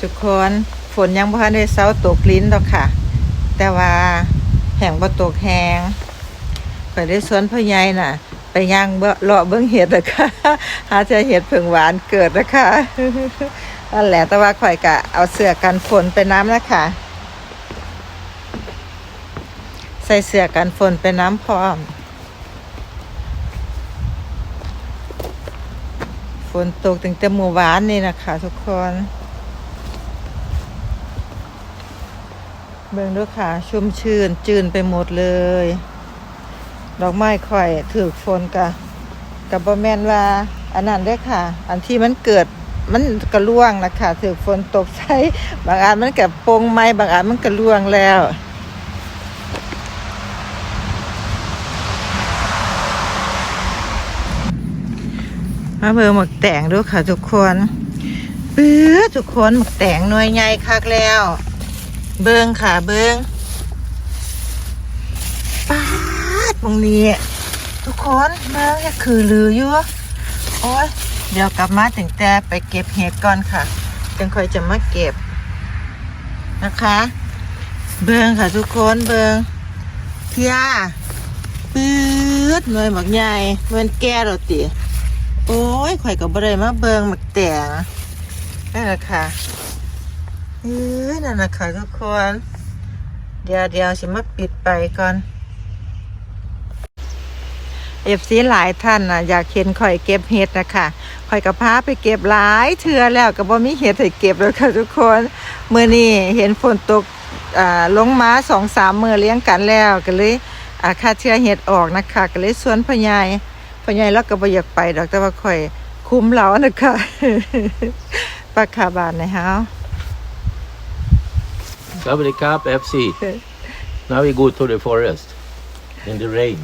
ทุกคนฝนยังบ่ทันได้เซาตกลิ้นดอกค่ะ แต่ว่าแห้งบ่ตกแหงข่อยได้สวนพ่อใหญ่น่ะ ไปย่างเบาะเลาะเบิ่งเห็ดอะคะหาจอเห็ดเพิ่งหวานเกิดนะคะนั่นแหละแต่ว่าข่อยกะเอาเสื้อกันฝนไปน้ำแล้วค่ะใส่เสื้อกันฝนไปน้ำพร้อม ฝนตกตั้งแต่เมื่อวานนี่นะคะทุกคน เบิ่งด้วยค่ะ ชุ่มชื่น จืนไปหมดเลย ดอกไม้ข่อยถือฝนกะกับบแมนว่าอันนั้นเด้ค่ะ อันที่มันเกิดมันกระล่วงนะคะถือฝนตกใส่บางอันมันกับโปงไม้บางอันมันกระล่วงแล้วมาเบิ่งหมึกแตงด้วยค่ะทุกคนเบื้อทุกคนหมึกแตงหน่วยใหญ่คักแล้ว เบิงค่ะ เบิงป้าดตรงนี้ทุกคนเบิ่งก็คือลืออยู่โอ้ยเดี๋ยวกลับมาถึงแต่ไปเก็บเห็ดก่อนค่ะจึงค่อยจะมาเก็บนะคะ เบิงค่ะทุกคนเบิงเทียปื๊ดหน่วยหมักใหญ่เหมือนแก่เราติโอ้ยข่อยกับบได้มาเบิงหมักแต่งนั่นแหละค่ะ เอ้ยนั่นแหละคะทุกคน เดี๋ยวเดี๋ยวสิมาปิดไปก่อนเอฟซีหลายท่านนะอยากเห็นข่อยเก็บเห็ดนะคะข่อยกับพาไปเก็บหลายเทือแล้วก็บ่มีเห็ดให้เก็บแล้วค่ะทุกคนเมื่อนี้เห็นฝนตกลงมาสองสามมือเลี้ยงกันแล้วก็เลยอาค่าเชื้อเห็ดออกนะคะก็เลยสวนพญายพ่อใหญ่เราก็บ่อยากไปดอกแต่ว่าข่อยคุ้มเรานะคะปลาคาบานนะฮะ Sawadee Cup FC. Now we go to the forest in the rain.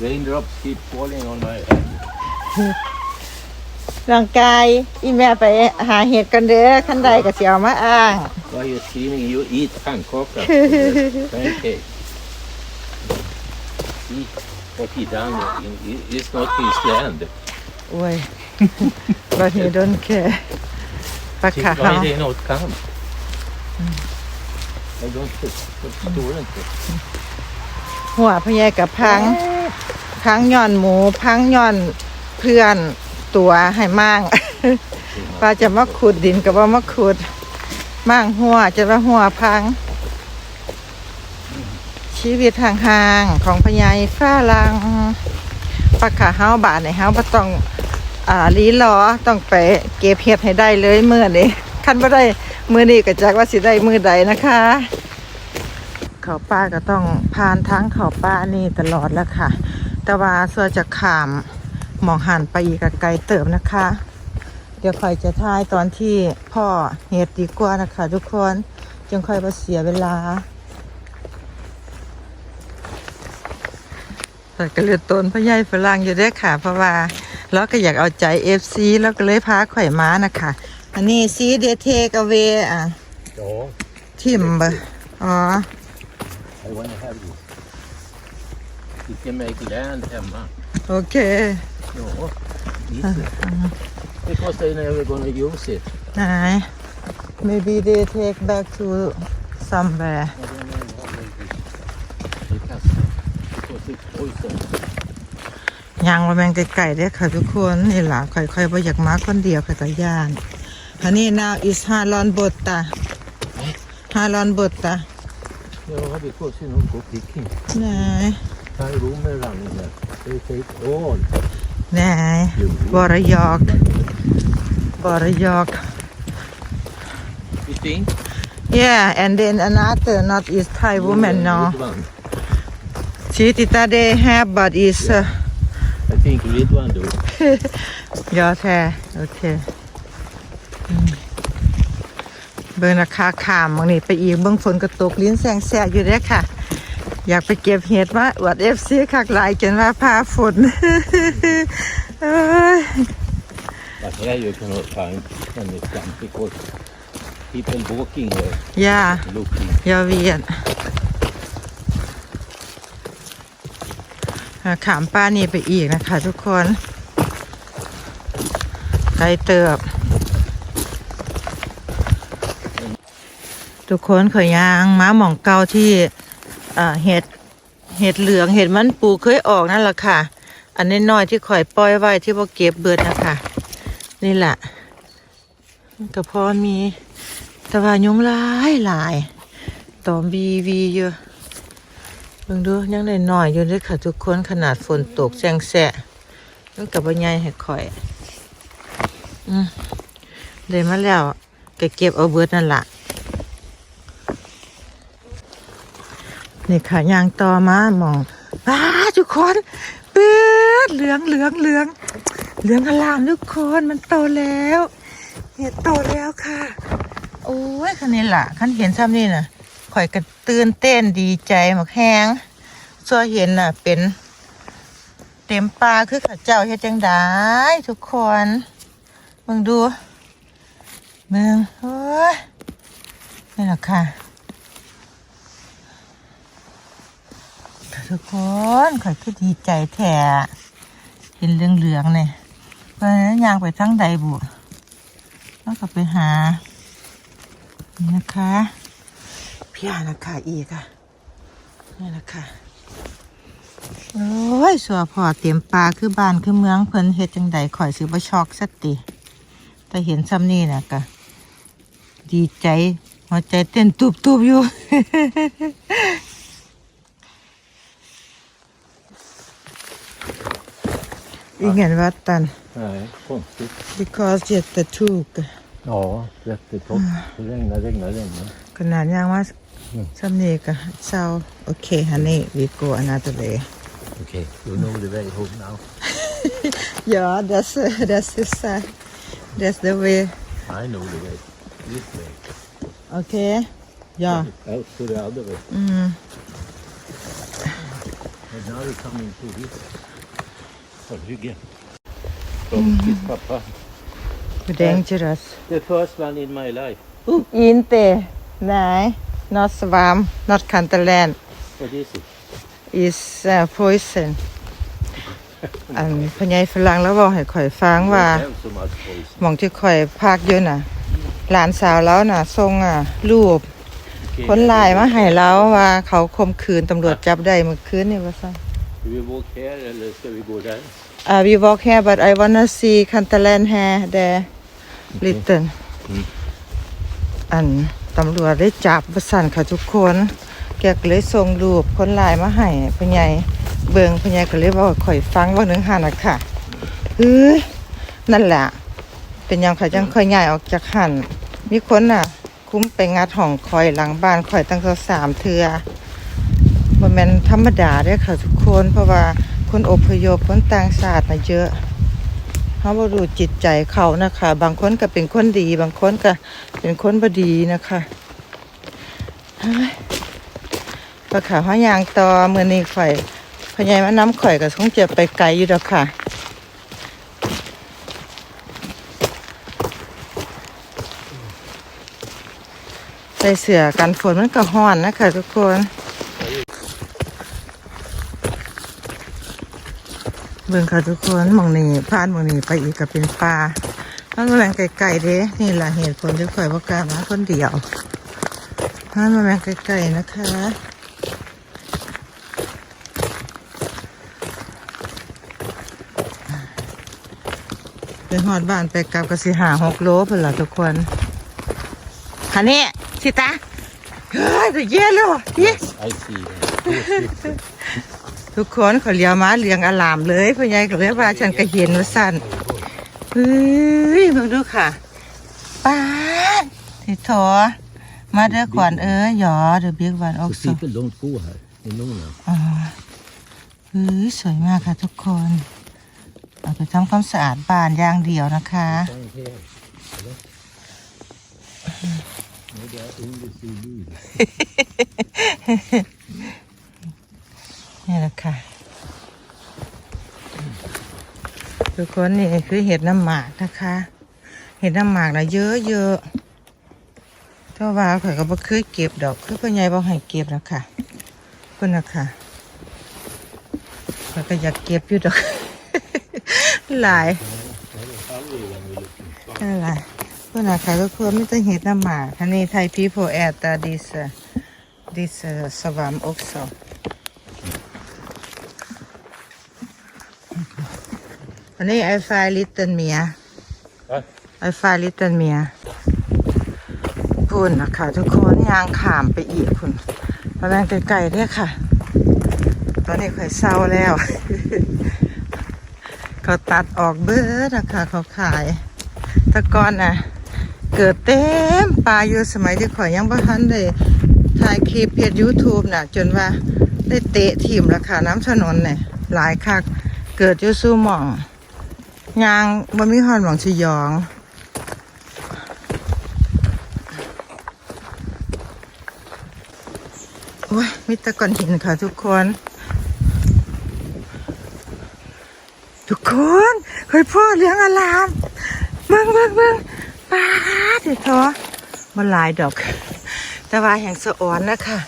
Raindrops keep falling on my head. ร่างกายอีแม่ไปหาเห็ดกันเด้อขั้นใดก็สิเอามาอ้าง Why you screaming? You eat Bangkok. pancake. See what he done. He- It's not his land. โอ้ยบ่เฮดนแค่ปลา See คา why เฮา they not come. I don't förstår inte. หัวพ่อใหญ่กับพัง พังย่อนหมู พังย่อนเพื่อนตัวให้มั่งป้าจะมาขุดดินกับว่ามาขุดมั่งหัวจะว่าหัวพัง ชีวิตห่างๆของพญายฟ้าลังปลาขาเฮาบาทในเฮาบ่ต้อง อ่าลีรอต้องไปเก็บเห็ดให้ได้เลยมื้อนี้ คันบ่ได้มือนี้ก็จักว่าสิได้มือใดนะคะ เขาป้าก็ต้องผ่านทางเขาป้านี่ตลอดแล้วค่ะ แต่ว่าส่วนจะขามหมองหันไปอีกไกลเติมนะคะ เดี๋ยวค่อยจะทายตอนที่พ่อเห็ดดีกว่านะคะ ทุกคนจึงค่อยมาเสียเวลาแต่ก็เลือดต้นพะยายฝรั่งอยู่ด้วยค่ะ เพราะว่าเราก็อยากเอาใจเอฟซีแล้วก็เลยพาข่อยม้านะคะ อันนี้ซีเดเทกเวอะ Ja, ทิมบอ๋อ I want to have this. You can make land hemma. โอเค Ja, eat it. Because they never gonna use it. ไหน maybe they take back to somewhere I don't know how they do it. They cast it because it's poison. ยังว่าแมงไก่ๆเด้อค่ะทุกคนนี่ล่ะค่อยๆบ่อยากมาคนเดียวค่ะตาย่าน อันนี้ now is ฮารอนบดตาฮารอนบดตา Ja, because you know, go picking. ไหน Thai romer running there. They take all. ไหนบอระยอกบอระยอก You think? yeah and then another not is Thai woman no Red one. she tita they have but is uh, I think red one though. ยอแท้โอ เคอืมเบิ่งราคาขามบางนี่ไปอีกเบิ่งฝนกระตกลิ้นแสงแสะอยู่เด้อค่ะ อยากไปเก็บเห็ดมาอวดเอฟซีคักหลายจนว่าพาฝนเอ้ย But here you cannot find any sun because people walking there อย่า looking. อย่าเวียนอ่าขามป้านี่ไปอีกนะคะทุกคนไกลเติบ ทุกคนขอยยางม้าหมองเกาที่เห็ดเห็ดเหลืองเห็ดมันปูเคยออกนั่นแหละค่ะ อันนี้น้อยที่ข่อยปล่อยไว้ที่บ่เก็บเบิดนะคะนี่แหละก็พอมีแต่ว่ายุงหลายหลายตอมบีวีเยอะเบิ่งดูยังได้น้อยอยู่เลยค่ะทุกคนขนาดฝนตกแซงแสะมันกับว่าใหญ่ให้ข่อยอืมเลยมาแล้วก็เก็บเอาเบิดนั่นแหละ นี่ค่ะยางต่อมามองป้าทุกคนเปื้ดเหลืองเหลืองเหลืองเหลืองอลามทุกคนมันโตแล้วเห็ดโตแล้วค่ะ โอ้ยคันนี้ล่ะคันเห็นซ้ำนี่น่ะข่อยกระตื่นเต้นดีใจหมกแห้งซัวเห็นน่ะ เป็น เต็มปลาคือข้าเจ้าเฮ็ดจังได้ทุกคนเบิ่งดูเบิ่งโอ้ยนี่แหละค่ะค่ะ ทุกคนข่อยคือดีใจแท้เห็นเหลืองๆเนี่ยเพราะฉะนั้นยางไปทั้งใดบุแล้วก็ไปหานี่นะคะพี่อานะคะอีกอะนี่แหละค่ะโอ้ยสัวพอเตรียมปลาคือบ้านคือเมืองเพิ่นเฮ็ดจังใดข่อยซื้อบ่ช็อกสติแต่เห็นซ้ำนี่น่ะก็ดีใจหัวใจเต้นตุบๆอยู่ Ingen vatten Nej, konstigt. because jättetog. Ja, jättetopp. Det regnar, regnar, regnar. ขนาดย่างว่า อืม ซ้ำนี่ก็เศร้าโอเคฮันนี่ we go another day Okej, you know the way home now. yeah that's that's the side that's the way I know the way. This way. okay yeah Out to the other way. อืม And now we're coming to this. From Hygge. From his papa. dangerous The first one in my life. อินเตไหน not swam not canterland What is it? is uh, poison อันพญายฝรั่งแล้วบอกให้ข่อยฟังว่า Don't have so much poison. หมองที่ข่อยพากอยู่น่ะ หลานสาวแล้วน่ะส่งอะ รูป Okay, คนลายมาให้แล้วว่าเขาข่มขืนตำรวจจับได้เมื่อคืนนี่ว่าซะ Do we walk here eller ska vi gå där? Uh, we walk here, but I wanna see Cantaland hair there, little. อันตำรวจได้จับประสันค่ะทุกคน แกก็เลยส่งรูปคนลายมาให้พญายเบิงพญายก็เลยบอกว่าข่อยฟังว่าหนึ่งหันนะค่ะเฮ้ยนั่นแหละ เป็นหยังข่อยจังค่อยใหญ่ออกจากหันมีคนน่ะ คุ้มไปงัดห้องคอยหลังบ้านข่อยตั้งแต่สามเทือ มันเป็นธรรมดาเด้อค่ะทุกคนเพราะว่าคนอพยพคนต่างชาติน่ะเยอะเขาบ่รู้จิตใจเขานะคะ บางคนก็เป็นคนดี บางคนก็เป็นคนบดีนะคะเฮ้ยปลาขาวห้ายางต่อเมื่อนี้ข่อยพญายมาน้ำข่อยก็คงจะไปไกลอยู่ดอกค่ะใส่เสื้อกันฝนมันก็ห้อนนะคะทุกคน เบิ่งค่ะทุกคนหมองนี้ผ่านหมองนี้ไปอีกก็เป็นป่ามันมาแมงไก่ๆเด้นี่แหละเหตุผลที่ข่อยว่ากล้ามาคนเดียวผ่านมาแมงไก่ๆนะคะเป็นหอดบ้านไปกลับก็สิหาหกโลเพิ่นล่ะทุกคนคันนี้สิตาเฮ้ยจะเย่เลยพี่ I see. ทุกคนเขาเลี้ยวมาเลี้ยงอลามเลยพ่อใหญ่ก็เลยว่าฉันก็เห็นว่าสั่นเฮ้ยมาดูค่ะป้าที่ถมาเด้อขวัญเอ้ยหยอเดือบิ๊กวันออก Så สุ people don't go här i Norrland. อ๋อเฮ้ยสวยมากค่ะทุกคนเอาไปทำความสะอาดบ้านอย่างเดียวนะคะ Down here. Maybe I only see you. นี่แหละค่ะ คนนี่คือเห็ดน้ำหมากนะคะ เห็ดน้ำหมากนะเยอะเยอะๆถ้าว่าข่อยก็บ่เคยเก็บดอก คือพ่อใหญ่บอให้เก็บนะคะเพิ่นะคะข่อยก็อยากเก็บอยู่ดอก หลายนั่นแหละเพื่อนะคะทุกคนไม่ต้องเห็ดน้ำหมากอันนี้ไทย people at uh, this uh, this uh, swamp also อั นนี้ I find little เมีย What? I find little เมียพุ่นนะคะทุกคนยางขามไปอีกพุ่นประมาณไกลๆเนี่ยค่ะ ตอนนี้ข่อยเศร้าแล้ว เขาตัดออกเบิดนะคะเขาขายแตะกอนน่ะเกิดเต็มปลาอยู่สมัยที่ข่อยยังบ่ทันได้ถ่ายคลิปเพจ YouTube น่ะ จนว่าได้เตะทีมราคาน้ำถนนเนี่ยหลายคักเกิดอยู่สู้หม่อง ยางบ่มีฮอนหม่องสิยองโอ้ยมีต่ก้อนหินค่ะทุกคน ทุกคนเฮ้ยพ่อเลี้ยงอลามเบิ่งเบิ่งเบิ่งปลาเด็ดท้อมันลายดอก แต่ว่าแห่งสะออนนะคะ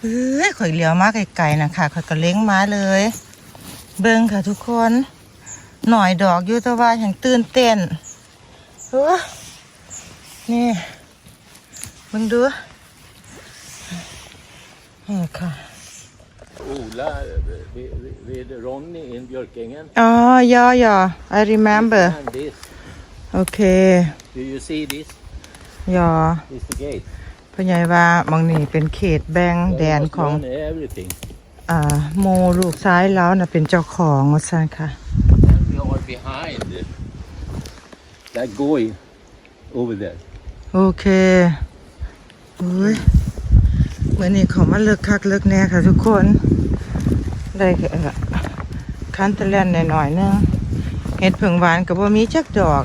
เอ้ยข่อยเลี้ยวมาไกลๆนะคะข่อยก็เล้งมาเลย เบิ่งค่ะทุกคน หน่อยดอกอยู่แต่ว่าแห่งตื่นเต้นเฮ้ยนี่เบิ่งดูนี่ค่ะ Ola with, with Ronny in Björkängen. อ๋อย่อย่อ I remember And this. โอเค Do you see this? ย่อ This is the gate. พ่อใหญ่ว่าบางนี่เป็นเขตแบ่งแดน There was ของ Ronny everything. อ่าโมลูกซ้ายแล้วนะเป็นเจ้าของว่าซั่นค่ะ And we are behind that going over there. โอเคอุ้ยเมื่อนี้เขามาเลิกคักเลิกแน่ค่ะทุกคน ได้เอ่อคันตะแลนหน่อยๆนึงเห็ดผึ่งหวานกับว่ามีจักดอก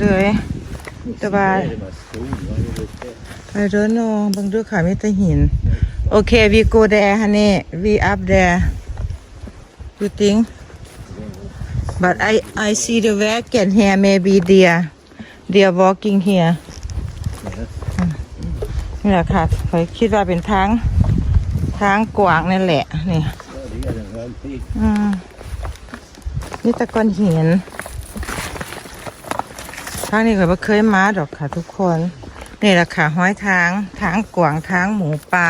เลยแต่ว่า Very much stone. Why is it there? I don't know บางดูค่ะมีแต่หิน โอเค we go there honey we up there you think but I I see the wagon here maybe deer they are walking here นี่แหละค่ะคอยคิดว่าเป็นทางทางกว้างนั่นแหละนี่ Yeah, det är den här big. อืมนี่ตะกอนหินทางนี้ข่อยบ่เคยมาดอกค่ะทุกคน นี่แหละค่ะห้อยทางทางกวางทางหมูปลา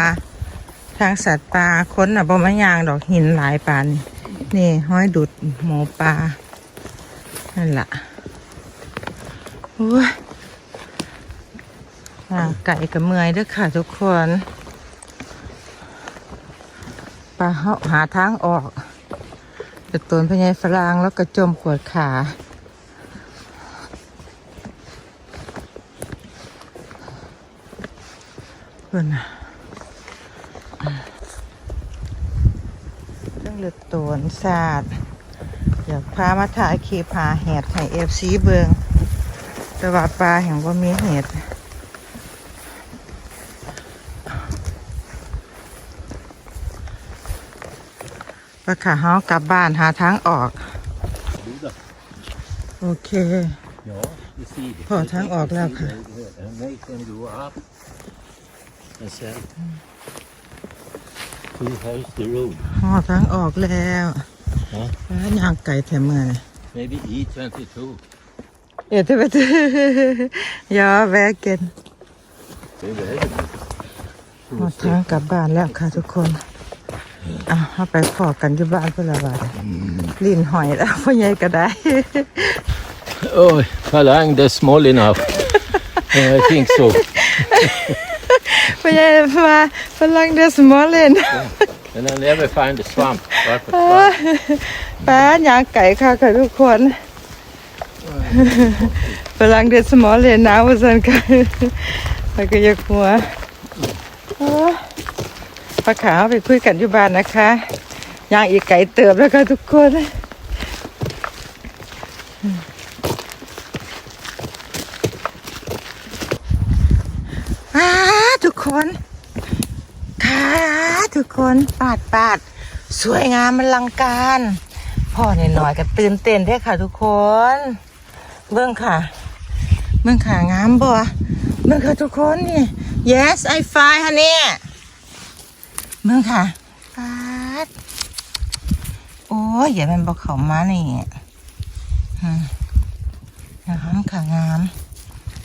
ทางสัตว์ปลาคนน่ะบ่มายางดอกหินหลายปานนี่ นี่ห้อยดุดหมูปลา นั่นละโอ้ยย่าไก่กับเมยด้วยค่ะทุกคนปลาเฮาหาทางออกกระตนพญายฝรั่งแล้วก็จมปวดขาเพื่อนนะเรื่องเลือดตูนศาสตร์อยากพามาถ่ายคลิปหาเห็ดให้เอฟซีเบิงแต่ว่าปลาแห่งว่ามีเห็ดปลาขาเฮากลับบ้านหาทางออก โอเค พอทางออกแล้วค่ะ And make them go up. And sen. Two house the road. หอทางออกแล้วฮะแล้วยางไก่แถมเมื่อ Maybe E22. เอ๋เทไปเถอะยาแวะเกิน Det är väldigt หอทางกลับบ้านแล้วค่ะทุกคนอะเอาไปขอกันที่บ้านเพื่อละบาทลิ้นหอยแล้วพ่อใหญ่ก็ได้ Oh, Falang, they're small enough. yeah, I think so. พ่อใหญ่มาฝรั่งเดสมอลเลน And I never find the swamp. Varför swamp? ป้ายางไก่ค่ะค่ะทุกคน ฝรั่งเดสมอลเลนหนาวสันค่ะไปก็อยากหัวโอ้ยปลาขาวไปคุยกันอยู่บ้านนะคะยางอีกไก่เติบแล้วค่ะทุกคน อ่าทุกคนค่ะทุก คนปาดปาดสวยงามมันลังการพ่อเนี่ยหน่อยก็ตื่นเต้นเด้ค่ะทุกคน เบิ่งค่ะ เบิ่งค่ะงามบ่เบิ่งค่ะทุกคนนี่ yes I find ฮะเนี่ยเบิ่งค่ะปาดโอ้ยอย่ามันบอกเขามานี่งามค่ะงาม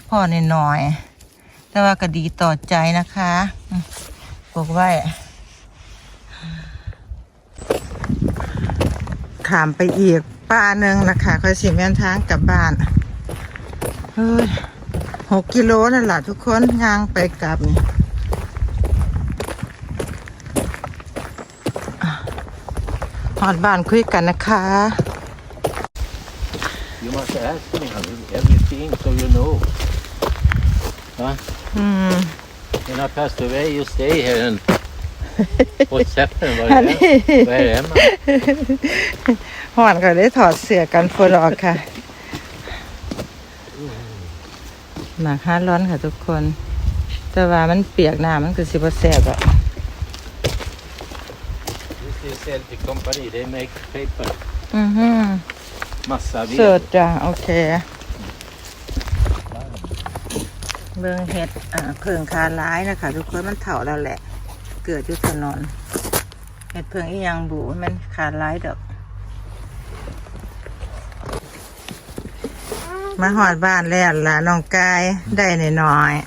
พ่อในหน่อยแต่ว่าก็ดีต่อใจนะคะบอกไว้ามไปอีกป้าหนึ่งนะคะค่อยสิแม่นทางกลับบ้านเฮ้ยหกกิโลนั่นแหละทุกคนย่างไปกลับนี่อะหอดบ้านคุยกันนะคะ You must ask me everything so you know. Huh? อืม When I passed away, you stay here and what's happened? Where, Honey. am, where am I? หอนก็ได้ถอดเสื้อกันฝนออกค่ะหนักห้าร้อนค่ะทุกคน แต่ว่ามันเปียกน้ำมันคือสิบแสบอะ This is Celtic company. They make paper. อือฮึ Massa เสิร์ ved. จ้ะโอเค เบิ่งเห็ดอ่าเพิงคาร้ายนะคะทุกคนมันเถาแล้วแหละ เกิดอยู่ถนนเห็ดเพิงอีหยังบูมันคาร้ายดอก มาหอดบ้านแล้วล่ะน้องกายได้หน่อยๆ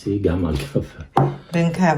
Se gammal kaffe. เบิ่งครับ